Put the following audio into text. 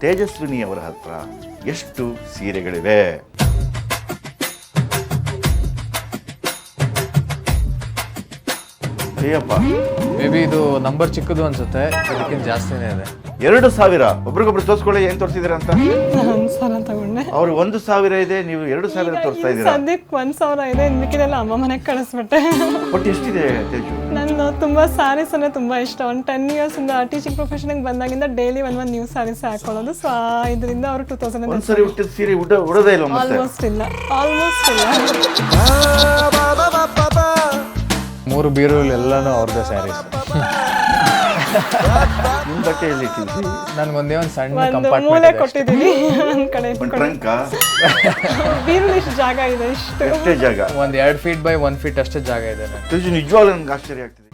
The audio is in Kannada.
ತೇಜಸ್ವಿನಿ ಅವರ ಹತ್ರ ಎಷ್ಟು ಸೀರೆಗಳಿವೆ? ಅಯ್ಯಪ್ಪ ಮೇ ಬಿ ಇದು ನಂಬರ್ ಚಿಕ್ಕದು ಅನ್ಸುತ್ತೆ ಅದಕ್ಕಿಂತ ಜಾಸ್ತಿನೇ ಇದೆ. ಎರಡು ಸಾವಿರ. ಒಬ್ರಿಗೊಬ್ರು ತೋರಿಸ್ಕೊಳ್ಳಿ ಏನ್ ತೋರಿಸಿದಿರ ಅಂತ ಒಂದ್ ಸಾವಿರ ತಗೊಂಡೆ. ಅವ್ರು ಒಂದು ಸಾವಿರ ಇದೆ ನೀವು ಎರಡು ಸಾವಿರ ತೋರಿಸ್ತಾ ಇದ್ದೀರಾ? ಸದ್ಯಕ್ಕೆ ಒಂದ್ ಸಾವಿರ ಇದೆ ಇನ್ ಮಿಕ್ಕಿದೆಲ್ಲ ಅಮ್ಮ ಮನೆಗೆ ಕಳಿಸ್ಬಿಟ್ಟೆ. ಒಟ್ಟು ಎಷ್ಟಿದೆ ತೇಜು? ನಾನು ತುಂಬಾ ಸ್ಯಾರೀಸ್ ಅಂದ್ರೆ ತುಂಬಾ ಇಷ್ಟ. ಒಂದು ಟೆನ್ ಇಯರ್ಸ್ ಇಂದ ಟೀಚಿಂಗ್ ಪ್ರೊಫೆಷನ್ಗೆ ಬಂದಾಗಿಂದ ಡೈಲಿ ಒಂದ್ ಒಂದ್ ನ್ಯೂ ಸ್ಯಾರೀಸ್ ಹಾಕೊಳ್ಳೋದು. ಸೊ ಇದರಿಂದ ಅವರು ಟೂ ತೌಸಂಡ್ ಒಂದ್ಸರಿ ಹುಟ್ಟಿದ ಸೀರೆ ಉಡ ಉಡೋದೇ ಇಲ್ಲ ಮತ್ತೆ. ಆಲ್ಮೋಸ್ಟ್ ಇಲ್ಲ. ಆಲ್ಮೋಸ್ಟ್ ಇಲ್ಲ. ಮೂರು ಬೀರುಗಳು ಎಲ್ಲಾನು ಅವ್ರದ್ದೇ ಸ್ಯಾರೀಸ್ ನಿಮ್ ಬಟ್ಟೆ ಎಲ್ಲಿ ಇಟ್ಟಿದ್ರಿ ನನ್ಗೊಂದೇ ಒಂದು ಸಣ್ಣ ಮೂಲೆ ಕಂಪಾರ್ಟ್ಮೆಂಟ್ ಕೊಟ್ಟಿದ್ದೀನಿ. ಒಂದ್ ಕಡೆ ಒಂದು ಟ್ರಂಕ ಬೀರು ಇಷ್ಟು ಜಾಗ ಇದೆ ಇಷ್ಟು. ಎಷ್ಟೇ ಜಾಗ? ಒಂದು ಎರಡು ಫೀಟ್ ಬೈ ಒನ್ ಫೀಟ್ ಅಷ್ಟೇ ಜಾಗ ಇದೆ ನನಗೆ. ನಿಜವಾಗ್ಲೂ ನನ್ಗೆ ಆಶ್ಚರ್ಯ ಆಗ್ತಿದೆ.